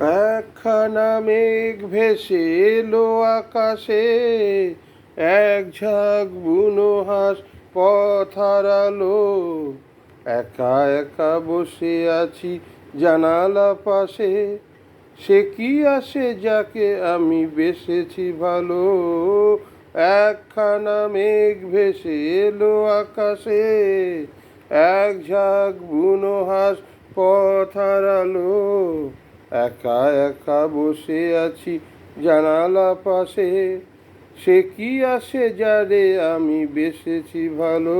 একখানা মেঘ ভেসে এলো আকাশে, এক ঝাঁক বুনো হাঁস পথ হারালো। একা একা বসে আছি জানালা পাশে, সে কি আসে যাকে আমি বেসেছি ভালো? একখানা মেঘ ভেসে এলো আকাশে, এক ঝাঁক বুনো হাঁস পথ হারালো। একা একা বসে আছি জানালা পাশে। সে কি আসে যারে আমি বেসেছি ভালো?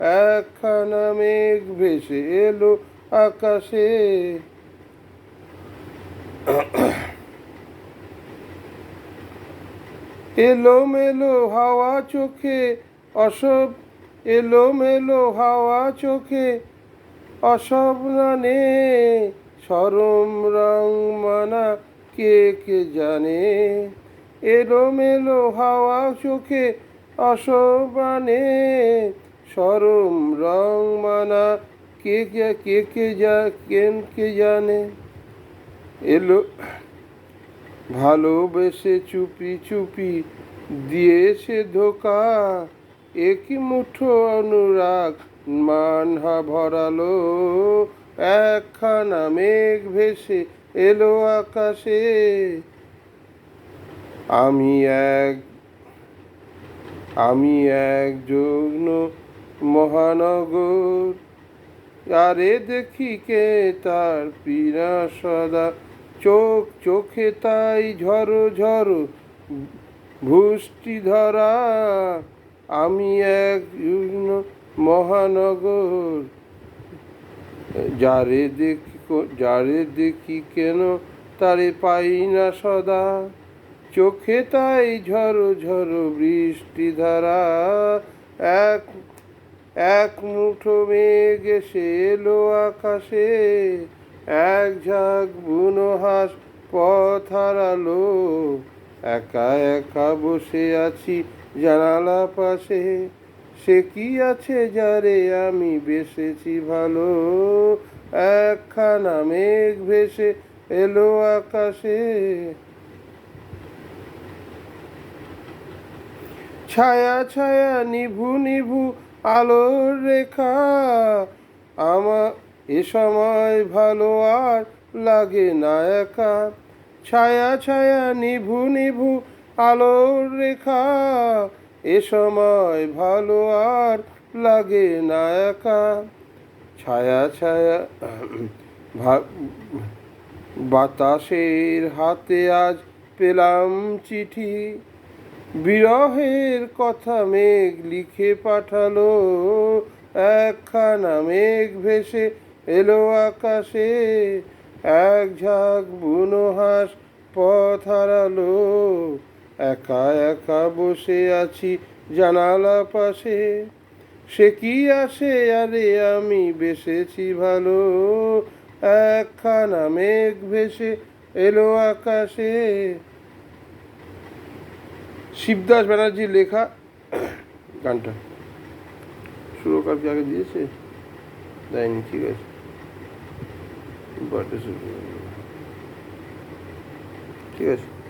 একখানা মেঘ ভেসে এলো আকাশে। এলো মেলো হাওয়া চোখে অসব এলো মেলো হাওয়া চোখে অসবনানে সরম রং মানা কে কে জানে? এলো মেলো হাওয়া চোখে অসবানে সরম রং মানা কে কে কে কে যা, কেন কে জানে? এলো, ভালোবেসে চুপি চুপি দিয়েছে ধোকা। একই মুঠো অনুরাগ মানহা ভরালো। একখানা মেঘ ভেসে এলো আকাশে। আমি এক আমি এক যুগ্ন মহানগর। আরে দেখি কে তার পীড়া সদা। চোখ চোখে তাই ঝরো ঝরো ভুষ্টি ধরা। আমি এক যুগ্ন মহানগর। যারে দেখি যারে দেখি কেন তারে পাই না সদা। চোখে তাই ঝরো ঝরো বৃষ্টি ধারা। এক এক মুঠো মেঘ এসে এলো আকাশে। এক ঝাঁক বুনো হাঁস পথ হারালো। একা একা বসে আছি জানালা পাশে। সে কি আছে যারে আমি বেসেছি ভালো? একখানা মেঘ ভেসে এলো আকাশে। ছায়া ছায়া, নিভু নিভু আলোর রেখা। আমার এ সময় ভালো আর লাগে না একা। ছায়া ছায়া, নিভু নিভু আলোর রেখা। এ সময় ভালো আর লাগে না একা। ছায়া ছায়া বাতাসের হাতে আজ পেলাম চিঠি। বিরহের কথা মেঘ লিখে পাঠালো। একখানা মেঘ ভেসে এলো আকাশে। এক ঝাঁক বুনো হাঁস পথ হারালো। একা একা বসে আছি জানালা পাশে। সে কি আসে? আরে আমি বেসেছি ভালো। একখানা মেঘ ভেসে এলো আকাশে। শিবদাস ব্যানার্জির লেখা গানটা। সুরকার কি আগে দিয়েছে? দেয়নি, ঠিক আছে। ঠিক আছে।